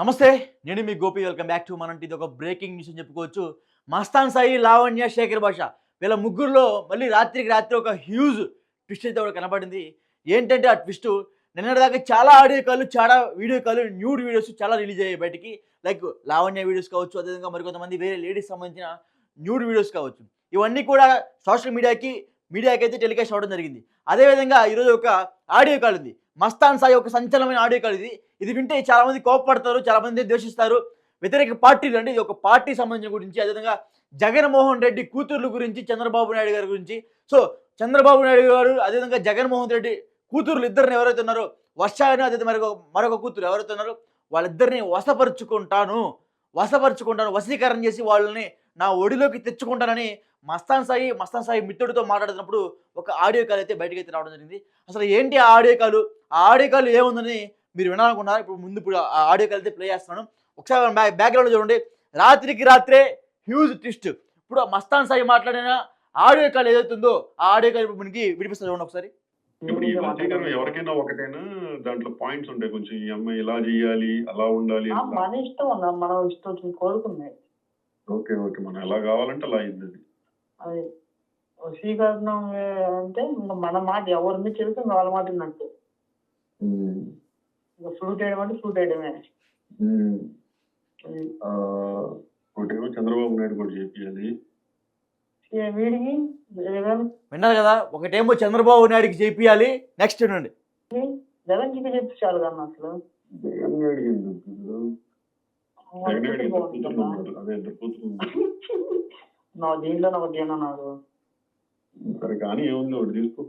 నమస్తే నేను మీ గోపి. వెల్కమ్ బ్యాక్ టు మనంటి ఇది ఒక బ్రేకింగ్ న్యూస్ అని చెప్పుకోవచ్చు. మస్తాన్ సాయి లావణ్య శేఖర్ భాష వీళ్ళ ముగ్గురులో మళ్ళీ రాత్రికి రాత్రి ఒక హ్యూజ్ ట్విస్ట్ అయితే ఒకటి కనబడింది. ఏంటంటే ఆ ట్విస్ట్ నిన్నటిదాకా చాలా ఆడియో కాల్ చాలా వీడియో కాల్ న్యూడ్ వీడియోస్ చాలా రిలీజ్ అయ్యాయి బయటికి. లైక్ లావణ్య వీడియోస్ కావచ్చు అదేవిధంగా మరికొంతమంది వేరే లేడీస్ సంబంధించిన న్యూడ్ వీడియోస్ కావచ్చు. ఇవన్నీ కూడా సోషల్ మీడియాకి మీడియాకి అయితే టెలికాస్ట్ అవ్వడం జరిగింది. అదేవిధంగా ఈరోజు ఒక ఆడియో కాల్ ఉంది. మస్తాన్ సాయి ఒక సంచలనమైన ఆడియో కాల్ ఇది. ఇది వింటే చాలామంది కోపపడతారు చాలామంది ద్వేషిస్తారు. వ్యతిరేక పార్టీలు అంటే ఇది ఒక పార్టీ సంబంధించిన గురించి అదేవిధంగా జగన్మోహన్ రెడ్డి కూతుర్ల గురించి చంద్రబాబు నాయుడు గారి గురించి. సో చంద్రబాబు నాయుడు గారు అదేవిధంగా జగన్మోహన్ రెడ్డి కూతుర్లు ఇద్దరిని ఎవరైతే ఉన్నారో వర్షాయన అదే మరొక మరొక కూతురు ఎవరైతే ఉన్నారో వాళ్ళిద్దరిని వశపరుచుకుంటాను. వశపరుచుకుంటాను వసీకరణ చేసి వాళ్ళని నా ఒడిలోకి తెచ్చుకుంటానని మస్తాన్ సాయి మస్తాన్ సాయి మిత్రుడితో మాట్లాడుతున్నప్పుడు ఒక ఆడియో కాల్ అయితే బయటకు అయితే రావడం జరిగింది. అసలు ఏంటి ఆ ఆడియో కాల్? ఆ ఆడియో కాల్ ఏముందని మీరు వినాలనుకున్నారు? ఇప్పుడు ముందు ఇప్పుడు ఆ ఆడియో కాల్ అయితే ప్లే చేస్తున్నాను. ఒకసారి బ్యాక్ బ్యాక్గ్రౌండ్ చూడండి. రాత్రికి రాత్రే హ్యూజ్ ట్విస్ట్. ఇప్పుడు మస్తాన్ సాయి మాట్లాడిన ఆడియో కాల్ ఏదైతుందో ఆ ఆడియో కాల్ ఇప్పుడు మనకి వినిపిస్తుంది చూడండి ఒకసారి. ఇప్పుడు ఈ వశీకరణ ఎవరికైనా ఒకటైనా? దాంట్లో పాయింట్స్ ఉంటాయి కొంచెం. ఈ అమ్మాయి ఇలా చేయాలి అలా ఉండాలి మన ఇష్టం మనం ఇష్టం కోరుకున్నాయి. Okay okay. మనం ఎలా కావాలంటే అలా అయింది అది వశీకరణ అంటే ఇంకా మన మాట ఎవరి మీద చెబితే ఇంకా వాళ్ళ మాట విన్నట్టు ఇంకా ఫ్రూట్ వేయడం అంటే ఫ్రూట్ వేయడమే ఒకటేమో చంద్రబాబు నాయుడు కూడా ఏ వీడికి? విన్నారు కదా ఒకటేమో చంద్రబాబు నాయుడికి చేపియాలి నెక్స్ట్ వినండి. జగన్కి చెప్పి చాలు కన్నా అసలు? జగన్ నాయుడు అదే కూతురు. నా దీంట్లో నాకు దేని సరే కానీ ఏముంది ఒకటి తీసుకో.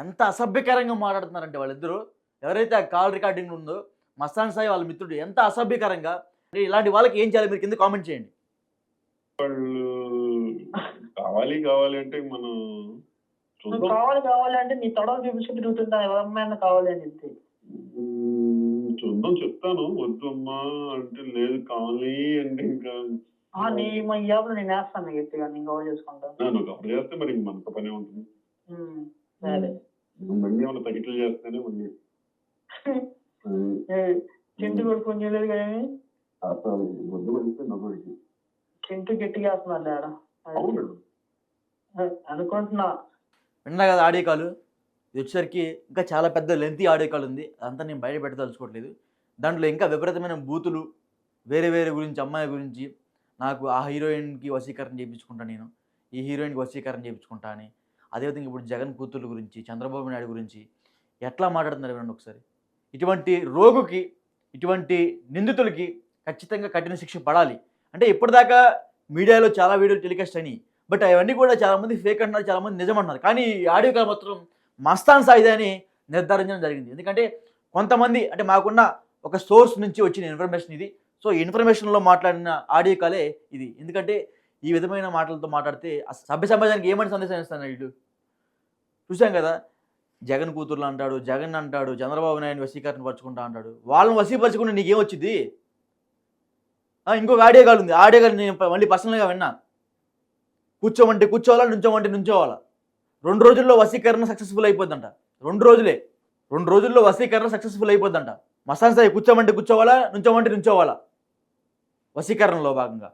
ఎంత అసభ్యకరంగా మాట్లాడుతున్నారంటే వాళ్ళిద్దరూ. ఎవరైతే ఆ కాల్ రికార్డింగ్ ఉందో మస్తాన్ సాయి వాళ్ళ మిత్రుడు ఎంత అసభ్యకరంగా. అంటే ఇలాంటి వాళ్ళకి ఏం చేయాలి? మీరు కింద కామెంట్ చేయండి. వాళ్ళు కావాలి కావాలి అంటే మనం చూద్దాం. కావాలి కావాలి అంటే నీ తొడలు చూపించి తిరుగుతుంటా ఎవరమ్మాయినా కావాలి అని చెప్తే. చూద్దాం చెప్తాను. వద్దమ్మా అంటే లేదు కావాలి అంటే ఇంకా. ఆ, నీ మా యాప్లో నేను వేస్తాను గట్టిగా నేను కవర్ చేసుకుంటాను కవర్ చేస్తే మరి మనతో పనే ఉంటుంది. సరే. మళ్ళీ ఏమైనా తగ్గిట్లు చేస్తేనే మళ్ళీ. చింటూ కూడా ఫోన్ చేయలేదు కానీ అసలు వద్దు వెళ్తే నవ్వుడికి చింటూ గట్టిగా అనుకుంటున్నా. విన్నా కదా ఆడియో కాల్? ఇది వచ్చేసరికి ఇంకా చాలా పెద్ద లెంతీ ఆడియో కాల్ ఉంది. అంతా నేను బయట పెట్టదలుచుకోవట్లేదు. దాంట్లో ఇంకా విపరీతమైన బూతులు వేరే వేరే గురించి అమ్మాయి గురించి నాకు ఆ హీరోయిన్కి వశీకరణ చేయించుకుంటా నేను ఈ హీరోయిన్కి వశీకరణ చేయించుకుంటా అని. అదేవిధంగా ఇప్పుడు జగన్ కూతుర్ల గురించి చంద్రబాబు నాయుడు గురించి ఎట్లా మాట్లాడుతున్నారు వినండి ఒకసారి. ఇటువంటి రోగుకి ఇటువంటి నిందితులకి ఖచ్చితంగా కఠిన శిక్ష పడాలి. అంటే ఇప్పటిదాకా మీడియాలో చాలా వీడియోలు టెలికాస్ట్ అయినాయి. బట్ అవన్నీ కూడా చాలామంది ఫేక్ అంటున్నారు చాలామంది నిజం అంటున్నారు. కానీ ఆడియో కాల్ మాత్రం మస్తాన్ సాయిదే అని నిర్ధారించడం జరిగింది. ఎందుకంటే కొంతమంది అంటే మాకున్న ఒక సోర్స్ నుంచి వచ్చిన ఇన్ఫర్మేషన్ ఇది. సో ఇన్ఫర్మేషన్లో మాట్లాడిన ఆడియో కాలే ఇది. ఎందుకంటే ఈ విధమైన మాటలతో మాట్లాడితే సభ్య సమాజానికి ఏమని సందేశం ఇస్తాను వీళ్ళు చూసాం కదా? జగన్ కూతుర్లు అంటాడు జగన్ అంటాడు చంద్రబాబు నాయుడు వశీకరణ పరచుకుంటా అంటాడు. వాళ్ళని వశీపరచుకుంటే నీకేం వచ్చింది ఇంకొక ఆడియో కాల్ ఉంది. ఆడియో కాల్ నేను మళ్ళీ పర్సనల్గా విన్నా. కూర్చోమంటే కూర్చోవాలా నుంచోమంటే నుంచోవాలా? రెండు రోజుల్లో వసీకరణ సక్సెస్ఫుల్ అయిపోద్దంట. రెండు రోజులే. రెండు రోజుల్లో వసీకరణ సక్సెస్ఫుల్ అయిపోద్దంట. మసాన్ సాయి కూర్చోమంటే కూర్చోవాలా? నుంచోమంటే నుంచోవాలా? వసీకరణలో భాగంగా.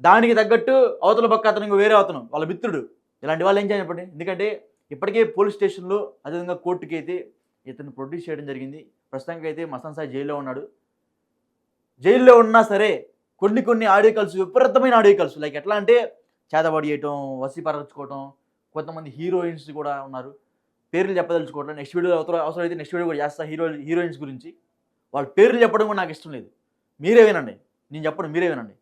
దానికి తగ్గట్టు అవతల పక్క అతను ఇంకో వేరే అతను వాళ్ళ మిత్రుడు. ఇలాంటి వాళ్ళు ఏం చేయాలి చెప్పండి? ఎందుకంటే ఇప్పటికే పోలీస్ స్టేషన్లో అదేవిధంగా కోర్టుకి అయితే ఇతను ప్రొడ్యూస్ చేయడం జరిగింది. ప్రస్తుతానికి అయితే మసాన్ సాయి జైల్లో ఉన్నాడు. జైల్లో ఉన్నా సరే కొన్ని కొన్ని ఆడియో కాల్స్ విపరీతమైన ఆడియో కాల్స్ లైక్ ఎట్లా అంటే చేతబడి చేయటం వసీపరచుకోవటం కొంతమంది హీరోయిన్స్ కూడా ఉన్నారు. పేర్లు చెప్పదలుచుకోవడం నెక్స్ట్ వీడియో అవసరం అవసరం అయితే నెక్స్ట్ వీడియో కూడా చేస్తా. హీరో హీరోయిన్స్ గురించి. వాళ్ళ పేర్లు చెప్పడం కూడా నాకు ఇష్టం లేదు. మీరే వినండి. నేను చెప్పడం మీరే వినండి.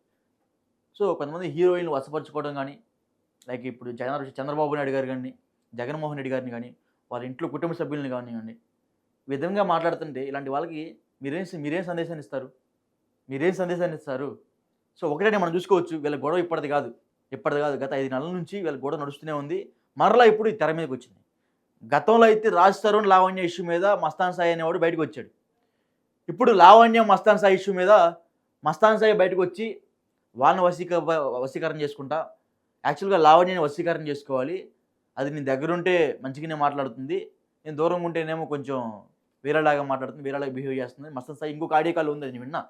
సో కొంతమంది హీరోయిన్లు వసపరచుకోవడం కానీ లైక్ ఇప్పుడు జగన్ చంద్రబాబు నాయుడు గారు కానీ జగన్మోహన్ రెడ్డి గారిని కానీ వాళ్ళ ఇంట్లో కుటుంబ సభ్యులను కానివ్వండి ఈ విధంగా మాట్లాడుతుంటే ఇలాంటి వాళ్ళకి మీరేం మీరేం సందేశాన్ని ఇస్తారు? మీరేం సందేశాన్ని ఇస్తారు? సో ఒకటే మనం చూసుకోవచ్చు. వీళ్ళ గొడవ ఇప్పటిది కాదు. ఇప్పటిది కాదు. గత ఐదు నెలల నుంచి వీళ్ళ గొడవ నడుస్తూనే ఉంది. మరలా ఇప్పుడు ఈ తెర మీదకి వచ్చింది గతంలో అయితే రాజ్ తరుణ్ లావణ్య ఇష్యూ మీద మస్తాన్ సాయి అనేవాడు బయటకు వచ్చాడు ఇప్పుడు లావణ్య మస్తాన్ సాయి ఇష్యూ మీద మస్తాన్ సాయి బయటకు వచ్చి వాళ్ళని వశీక వశీకరణ చేసుకుంటా యాక్చువల్గా లావణ్యని వశీకరణ చేసుకోవాలి. అది నీ దగ్గర ఉంటే మంచిగానే మాట్లాడుతుంది. నేను దూరంగా ఉంటేనేమో కొంచెం వేరేలాగా మాట్లాడుతుంది వేరేలాగా బిహేవ్ చేస్తుంది. మస్తాన్ సాయి ఇంకొక ఆడియో కాల్ ఉంది అది నేను విన్నా.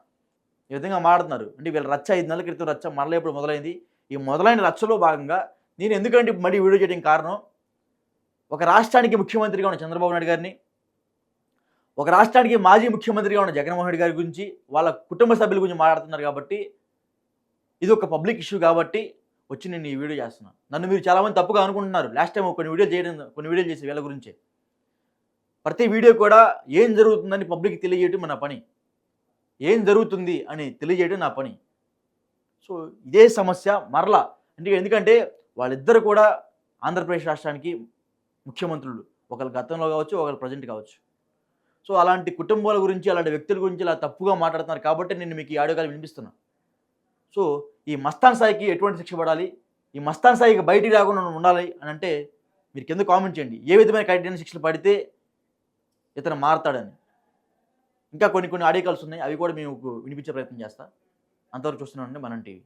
ఈ విధంగా మాట్లాడుతున్నారు. అంటే వీళ్ళ రచ్చ ఐదు నెలల క్రితం రచ్చ మరల ఇప్పుడు మొదలైంది? ఈ మొదలైన రచ్చలో భాగంగా నేను ఎందుకంటే మళ్ళీ వీడియో చేయడం కారణం? ఒక రాష్ట్రానికి ముఖ్యమంత్రిగా ఉన్న చంద్రబాబు నాయుడు గారిని ఒక రాష్ట్రానికి మాజీ ముఖ్యమంత్రిగా ఉన్న జగన్మోహన్ రెడ్డి గారి గురించి వాళ్ళ కుటుంబ సభ్యుల గురించి మాట్లాడుతున్నారు కాబట్టి ఇది ఒక పబ్లిక్ ఇష్యూ కాబట్టి వచ్చి నేను ఈ వీడియో చేస్తున్నాను నన్ను మీరు చాలామంది తప్పుగా అనుకుంటున్నారు. లాస్ట్ టైం కొన్ని వీడియోలు చేయడం కొన్ని వీడియోలు చేసి వీళ్ళ గురించి. ప్రతి వీడియో కూడా ఏం జరుగుతుందని పబ్లిక్ తెలియజేయటం నా పని. ఏం జరుగుతుంది అని తెలియజేయడం నా పని. సో ఇదే సమస్య. మరలా అంటే ఎందుకంటే వాళ్ళిద్దరు కూడా ఆంధ్రప్రదేశ్ రాష్ట్రానికి ముఖ్యమంత్రులు. ఒకరు గతంలో కావచ్చు ఒకరు ప్రజెంట్ కావచ్చు. సో అలాంటి కుటుంబాల గురించి అలాంటి వ్యక్తుల గురించి ఇలా తప్పుగా మాట్లాడుతున్నారు కాబట్టి నేను మీకు ఈ ఆడియో కాలు వినిపిస్తున్నా. సో ఈ మస్తాన్ సాయికి ఎటువంటి శిక్ష పడాలి? ఈ మస్తాన్ సాయికి బయటికి రాకుండా ఉండాలి అని అంటే మీరు కింద కామెంట్ చేయండి. ఏ విధమైన కఠిన శిక్షలు పడితే ఇతను మారతాడని. ఇంకా కొన్ని కొన్ని ఆడియో కాల్స్ ఉన్నాయి. అవి కూడా మేము వినిపించే ప్రయత్నం చేస్తా. అంతవరకు చూస్తున్నామండి. మనం టీవీ.